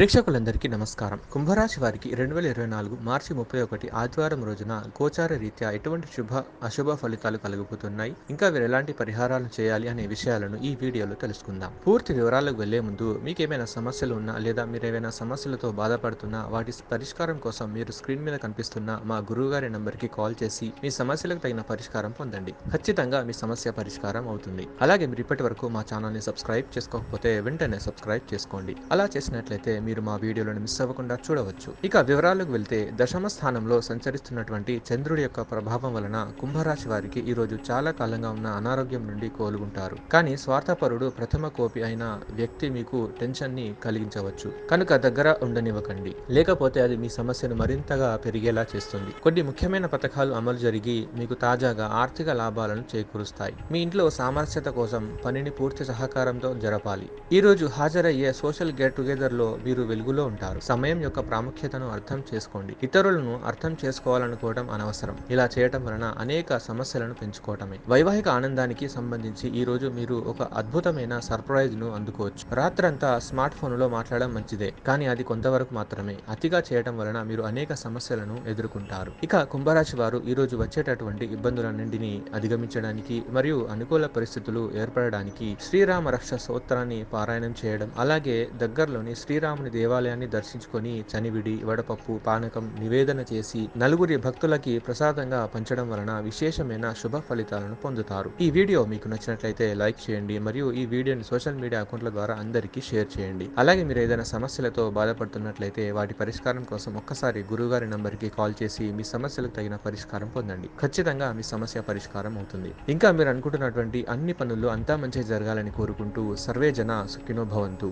ప్రేక్షకులందరికీ నమస్కారం. కుంభరాశి వారికి రెండు వేల ఇరవై నాలుగు మార్చి ముప్పై ఒకటి ఆదివారం రోజున గోచార రీత్యా ఎటువంటి శుభ అశుభ ఫలితాలు కలగబోతున్నాయి ఇంకా వీరు ఎలాంటి పరిహారాలు చేయాలి అనే విషయాలను ఈ వీడియోలో తెలుసుకుందాం. పూర్తి వివరాలకు వెళ్ళే ముందు మీకు ఏమైనా సమస్యలు ఉన్నా లేదా మీరు ఏమైనా సమస్యలతో బాధపడుతున్నా వాటి పరిష్కారం కోసం మీరు స్క్రీన్ మీద కనిపిస్తున్న మా గురువుగారి నంబర్కి కాల్ చేసి మీ సమస్యలకు తగిన పరిష్కారం పొందండి. ఖచ్చితంగా మీ సమస్య పరిష్కారం అవుతుంది. అలాగే మీరు ఇప్పటి వరకు మా ఛానల్ని సబ్స్క్రైబ్ చేసుకోకపోతే వెంటనే సబ్స్క్రైబ్ చేసుకోండి. అలా చేసినట్లయితే మీరు మా వీడియోలను మిస్ అవ్వకుండా చూడవచ్చు. ఇక వివరాలకు వెళ్తే దశమ స్థానంలో సంచరిస్తున్నటువంటి చంద్రుడి యొక్క ప్రభావం వలన కుంభరాశి వారికి ఈ రోజు చాలా కాలంగా ఉన్న అనారోగ్యం నుండి కోలుకుంటారు. కానీ స్వార్థపరుడు ప్రథమ కోపి అయిన వ్యక్తి మీకు టెన్షన్ని కలిగించవచ్చు. కనుక దగ్గర ఉండనివ్వకండి. లేకపోతే అది మీ సమస్యను మరింతగా పెరిగేలా చేస్తుంది. కొన్ని ముఖ్యమైన పథకాలు అమలు జరిగి మీకు తాజాగా ఆర్థిక లాభాలను చేకూరుస్తాయి. మీ ఇంట్లో సామరస్యత కోసం పనిని పూర్తి సహకారంతో జరపాలి. ఈ రోజు హాజరయ్యే సోషల్ గెట్ టుగెదర్లో మీరు వెలుగులో ఉంటారు. సమయం యొక్క ప్రాముఖ్యతను అర్థం చేసుకోండి. ఇతరులను అర్థం చేసుకోవాలనుకోవడం అనవసరం. ఇలా చేయటం వలన అనేక సమస్యలను పెంచుకోవటమే. వైవాహిక ఆనందానికి సంబంధించి ఈ రోజు మీరు ఒక అద్భుతమైన సర్ప్రైజ్ను అందుకోవచ్చు. రాత్రంతా స్మార్ట్ ఫోన్లో మాట్లాడడం మంచిదే. కానీ అది కొంతవరకు మాత్రమే. అతిగా చేయటం వలన మీరు అనేక సమస్యలను ఎదుర్కొంటారు. ఇక కుంభరాశి వారు ఈ రోజు వచ్చేటటువంటి ఇబ్బందులన్నింటినీ అధిగమించడానికి మరియు అనుకూల పరిస్థితులు ఏర్పడడానికి శ్రీరామ రక్ష స్తోత్రాన్ని పారాయణం చేయడం అలాగే దగ్గరలోని శ్రీరామ శ్రీరాముని దేవాలయాన్ని దర్శించుకొని చనివిడి వడపప్పు పానకం నివేదన చేసి నలుగురి భక్తులకి ప్రసాదంగా పంచడం వలన విశేషమైన శుభ ఫలితాలను పొందుతారు. ఈ వీడియో మీకు నచ్చినట్లయితే లైక్ చేయండి మరియు ఈ వీడియోని సోషల్ మీడియా అకౌంట్ల ద్వారా అందరికీ షేర్ చేయండి. అలాగే మీరు ఏదైనా సమస్యలతో బాధపడుతున్నట్లయితే వాటి పరిష్కారం కోసం ఒక్కసారి గురువుగారి నంబర్కి కాల్ చేసి మీ సమస్యలకు తగిన పరిష్కారం పొందండి. ఖచ్చితంగా మీ సమస్య పరిష్కారం అవుతుంది. ఇంకా మీరు అనుకుంటున్నటువంటి అన్ని పనులు అంతా మంచి జరగాలని కోరుకుంటూ సర్వే జన సుఖినో భవంతు.